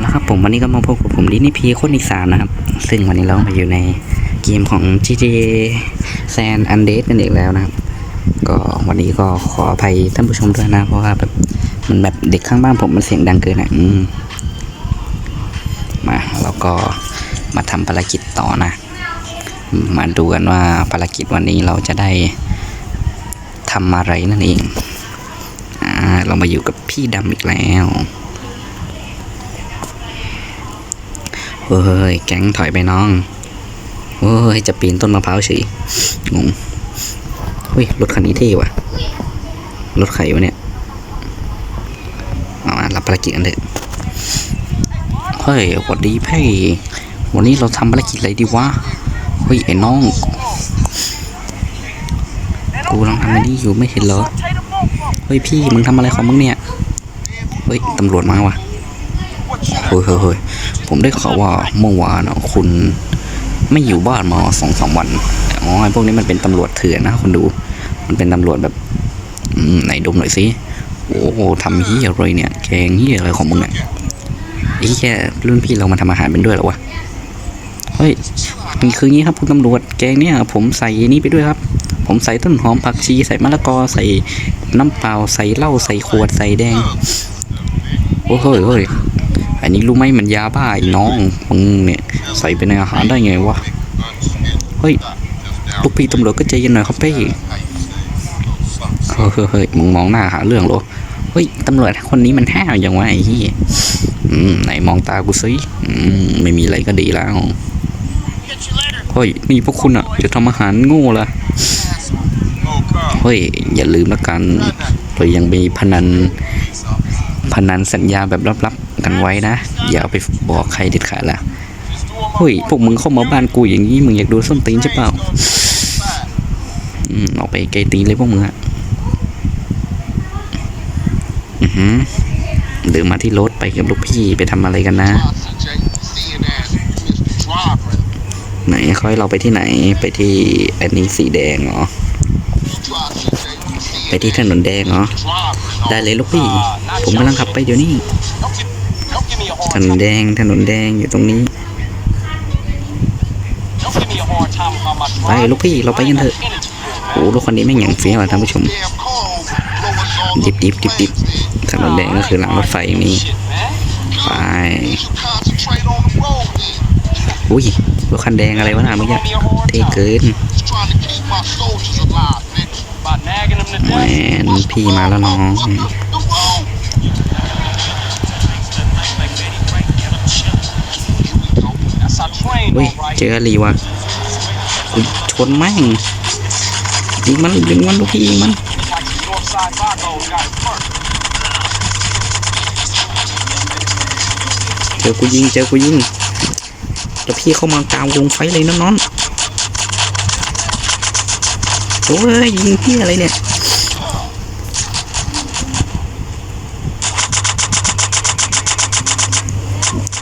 แล้วครับผมวันนี้ก็มาพบกับผมลินี่พีคนอีสานนะครับ ซึ่งวันนี้เรามาอยู่ในเกมของ GTA San Andreas กันอีกแล้วนะครับ ก็วันนี้ก็ขออภัยท่านผู้ชมด้วยนะ เพราะว่าแบบมันแบบเด็กข้างบ้านผมมันเสียงดังเกินอะอมมาเราก็มาทำภารกิจต่อนะ มาดูกันว่าภารกิจวันนี้เราจะได้ทำอะไรนั่นเอง อ่าเรามาอยู่กับพี่ดำอีกแล้ว เฮ้ย แก๊งถอยไปน้องเฮ้ย จะปีนต้นมะพร้าวเฉยงงเฮ้ย รถคันนี้เท่ว่ะ รถใครวะเนี่ยเอามารับภารกิจกันเถอะเฮ้ยสวัสดีพี่วันนี้เราทำภารกิจอะไรดีวะ เฮ้ย ไอ้น้อง กูลังทำอะไรนี่อยู่ไม่เห็นเหรอ เฮ้ยพี่ มึงทำอะไรของมึงเนี่ย เฮ้ย ตำรวจมาว่ะเฮ้ยเฮ้ย ผมได้ข่าวว่าเมื่อวานอะคุณไม่อยู่บ้านมาสองสามวันอ๋อไอ้พวกนี้มันเป็นตำรวจเถื่อนนะคุณดู มันเป็นตำรวจแบบไหนดมหน่อยสิโอ้โหทำเฮียอะไรเนี่ยแกงเฮียอะไรของมึงเนี่ยไอ้แค่รุ่นพี่เรามาทำอาหารเป็นด้วยหรอวะเฮ้ยนี่คืองี้ครับคุณตำรวจแกงเนี่ย ผมใส่นี่ไปด้วยครับ ผมใส่ต้นหอมผักชีใส่มะละกอใส่น้ำเปล่าใส่เหล้าใส่ขวดใส่แดงโอ้เฮ้ยเฮ้ย อันนี้รู้ไหมมันยาบ้าไอ้น้องมึงเนี่ยใส่ไปในอาหารได้ไงวะเฮ้ยลูกพี่ตำรวจก็ใจเย็นหน่อยครับพี่เฮ้ยเฮ้ยมึงมองหน้าหาเรื่องหรอเฮ้ยตำรวจคนนี้มันห้าวอย่างวะไอ้ที่ไหนมองตากูสิไม่มีอะไรก็ดีแล้วเฮ้ยนี่พวกคุณอะ จะทำอาหารโง่ละเฮ้ยอย่าลืมละกันเรายังมีพนันพนันสัญญาแบบลับๆ กันไว้นะ อย่าเอาไปบอกใครเด็ดขาดละเฮ้ยพวกมึงเข้ามาบ้านกูอย่างนี้มึงอยากดูส้นตีนใช่เปล่าอืมออกไปไกลตีนเลยพวกมึงอะอือหือเดินมาที่รถไปกับลูกพี่ไปทำอะไรกันนะ ไหนค่อยเราไปที่ไหนไปที่อันนี้สีแดงเหรอไปที่ถนนแดงเหรอได้เลยลูกพี่ ผมกำลังขับไปเดี๋ยวนี้ นนแดงถนนแดงอยู่ตรงนี้ ไปลูกพี่เราไปกันเถอะโอ้รถคันนี้ไม่งอย่างเฟี้ยวอะท่านผู้ชม ดิบดิบดิบดิบถนนแดงก็คือหลังรถไฟอย่างนี้ไปอุ้ยรถคันแดงอะไรวะน่ะเมื่อกี้เท่เกินแหวนพี่มาแล้วน้อง อุ้ย เจอลีว่ะอุ๊ยชนแม่งยิงมันยิงมันลูกพี่ยิงมันเจอกูยิงเจอกูยิงแล้วพี่เข้ามากลางวงไฟเลยนะน้องโอ้ยยิงพี่อะไรเนี่ย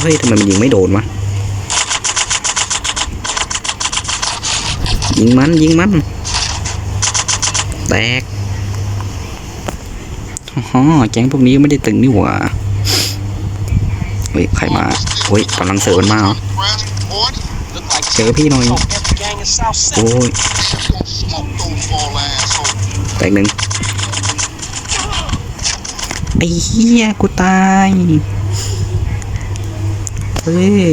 เฮ้ยทำไมมันยิงไม่โดนวะ ยิงมันยิงมันแตกอ๋อแก๊งพวกนี้ไม่ได้ตึงนี่หว่าเฮ้ยใครมาเฮ้ยกำลังเสร์ฟมันมาเหรอเจอพี่หน่อยโอ้ยแตกหนึ่งไอ้เหี้ยกูตายเฮ้ย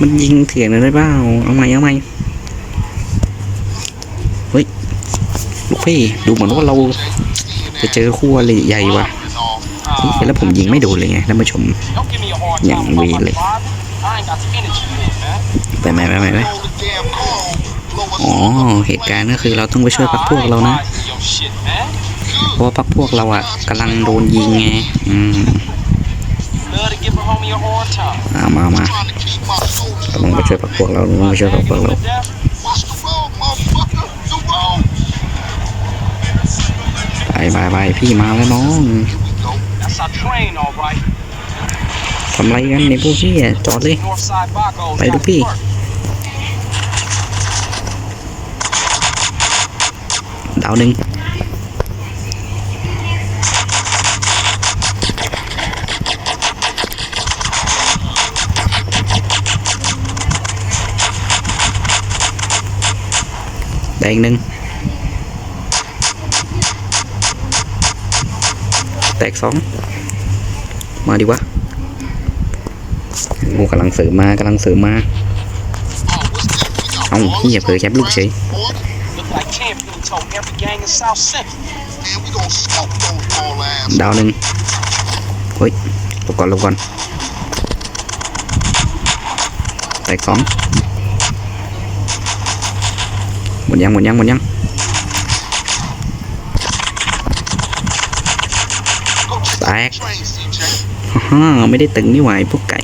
มันยิงเถื่อนเลยได้เปล่าเอาใหม่เอาใหม่เฮ้ย ลูกพี่ดูเหมือนว่าเราจะเจอคู่อริใหญ่ว่ะแล้วผมยิงไม่โดนเลยไงท่านผู้ชมอย่างวีเลยไปไหมไปไหมไปอ๋อเหตุการณ์ก็คือเราต้องไปช่วยพักพวกเรานะเพราะว่าพักพวกเราอะกำลังโดนยิงไงอืมเอามามาเราต้องไปช่วยพักพวกเราต้องไปช่วยพักพวกเรา ไปไปไปพี่มาแล้วน้องทำไรกันในพวกพี่จอดเลยไปดูพี่ดาวหนึ่งแดงหนึ่ง แตกสองมาดิวะโอ้กำลังเสริมมากำลังเสริมมาเอ้าเฮียเผลอแคปลูกเฉย Look like champion told every gang in South Central. Man, we gon' smoke those all ass. ดาวหนึ่งเฮ้ยหลบก่อนหลบก่อนแตกสองหมดยังหมดยังหมดยัง Go check Back. the train, CJ. ฮ่าไม่ได้ตึงนี่หวาไอ้พวกไก่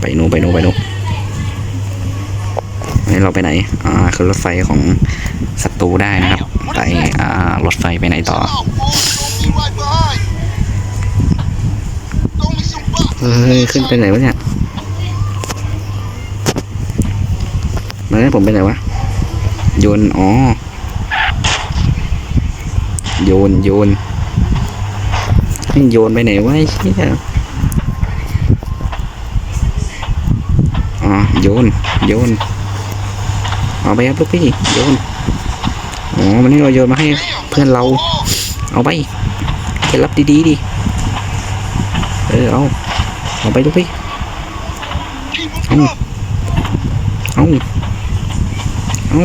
ไปโนไปโนไปโน่นให้เราไปไหน อ่า คือรถไฟของศัตรูได้นะครับ ไปอ่ารถไฟไปไหนต่อ เฮ้ย ขึ้นไปไหนวะเนี่ยมาแล้วผมไปไหนวะ โยน อ๋อ โยนโยนโยนไปไหนวะไอ้เหี้ยอ๋อโยนโยนเอาไปครับลูกพี่โยนอ๋อมันให้เราโยนมาให้เพื่อนเรา เอาไปเคล็ดลับดีๆดิเออเอาเอาไปลูกพี่ Keep 'em Mm. up. เอาเอา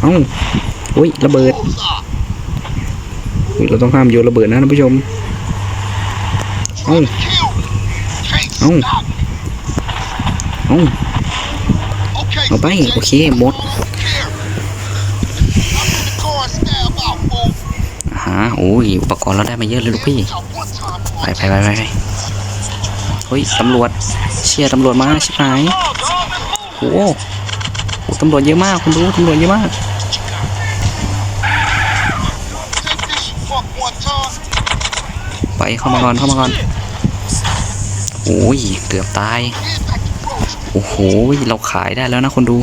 เอาอุ้ยระเบิด เราต้องห้ามโยนระเบิดนะท่านผู้ชม Trying to kill me. Can't Oh. stop me. เอาเอาไป โอเค หมด Don't care. I'm in the car and stab out, fool. หาโอ้ย อุปกรณ์เราได้มาเยอะเลยลูกพี่ ไปไปไปไปเฮ้ย ตำรวจ เชียร์ตำรวจมาชิบหายโอ้โหตำรวจเยอะมาก คุณดูตำรวจเยอะมาก ไปเข้ามาก่อนเข้ามาก่อนโอ้ยเกือบตายโอ้โหเราขายได้แล้วนะคนดู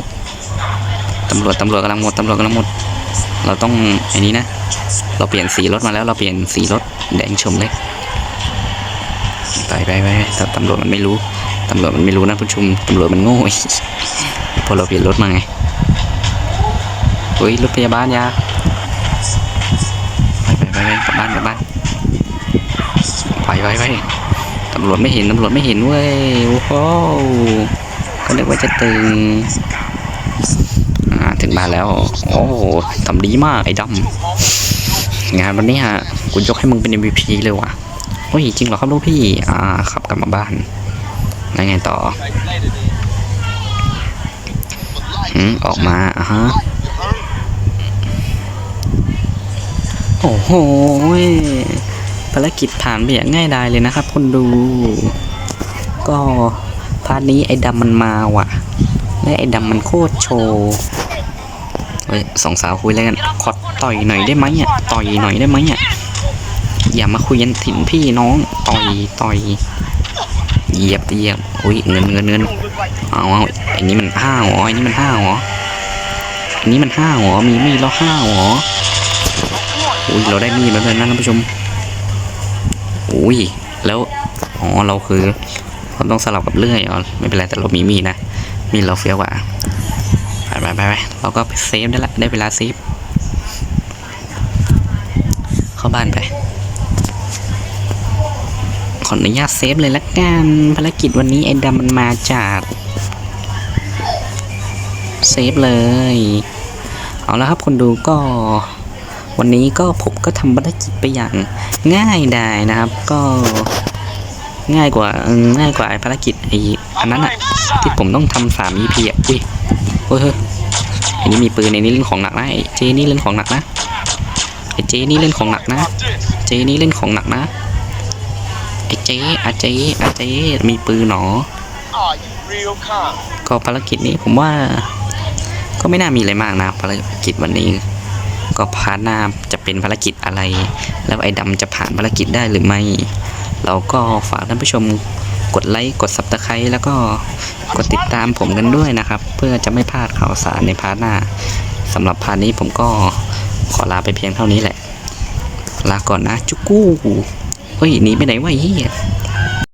ตำรวจตำรวจกำลังหมดตำรวจกำลังหมด เราต้องไอ้นี้นะ เราเปลี่ยนสีรถมาแล้วเราเปลี่ยนสีรถแดงชมเลยไปไปไปตำรวจมันไม่รู้ตำรวจมันไม่รู้นะผู้ชมตำรวจมันโง่พอเราเปลี่ยนรถมาไงเฮ้ยรถพยาบาลยาไปไปไปไปกลับบ้านกลับบ้าน ไปไปไปตำรวจไม่เห็นตำรวจไม่เห็นเว้ยโอ้โหก็นึกว่าจะตึงอ่าถึงบ้านแล้ว โอ้โหทำดีมากไอ้ดำงานวันนี้ฮะกูยกให้มึงเป็น MVP เลยว่ะโอ้ยจริงเหรอครับลูกพี่ อ่าขับกลับมาบ้านแล้วไงต่อ Like later then. หืมออกมาอะฮะ You heard? โอ้โหย ภารกิจผ่านไปอย่างง่ายดายเลยนะครับคนดู ก็พาร์ทนี้ไอ้ดำมันมาว่ะ และไอ้ดำมันโคตรโชว์เฮ้ยสองสาวคุยอะไรกันขอต่อยหน่อยได้ไหมอะต่อยหน่อยได้ไหมอะอย่ามาคุยยันถิ่นพี่น้องต่อยต่อยเหยียบเหยียบอุ้ยเงินเงินเงินเอาเอาไอ้นี้มันห้าวเหรอไอ้นี้มันห้าวเหรออันนี้มันห้าวเหรอมีมีดแล้วห้าวเหรออุ้ยเราได้มีดแล้วเลยนะท่านผู้ชม อุ้ยแล้วอ๋อเราคือเราต้องสลับกับเลื่อยอ๋อไม่เป็นไรแต่เรามีมีดนะมีดเราเฟี้ยวกว่าไปไปไปไปเราก็เซฟได้ละได้เวลาเซฟเข้าบ้านไปขออนุญาตเซฟเลยละกันภารกิจวันนี้ไอ้ดำมันมาจากเซฟเลย เอาละครับคนดูก็ วันนี้ก็ผมก็ทำภารกิจไปอย่างง่ายไดายนะครับ ก็ง่ายกว่าง่ายกว่าภารกิจไอ้อันนั้นอะที่ผมต้องทำสาม EP อะอุ้ยเฮ้ยเฮ้ยไอ้นี่มีปืนไอ้นี่เล่นของหนักนะไอ้เจนี่เล่นของหนักนะไอ้เจนี่เล่นของหนักนะ เจนี่เล่นของหนักนะไอ้เจอาเจอาเจมีปืนหนอก็ภารกิจนี้ผมว่า ก็ไม่น่ามีอะไรมากนะภารกิจวันนี้ ก็พาร์ทหน้าจะเป็นภารกิจอะไร แล้วไอ้ดำจะผ่านภารกิจได้หรือไม่ เราก็ฝากท่านผู้ชมกดไลค์กดซับสไครต์แล้วก็กดติดตามผมกันด้วยนะครับ เพื่อจะไม่พลาดข่าวสารในพาร์ทหน้าสำหรับพาร์ทนี้ผมก็ขอลาไปเพียงเท่านี้แหละ ลาก่อนนะจุกกู้เฮ้ยหนีไปไหนวะเฮีย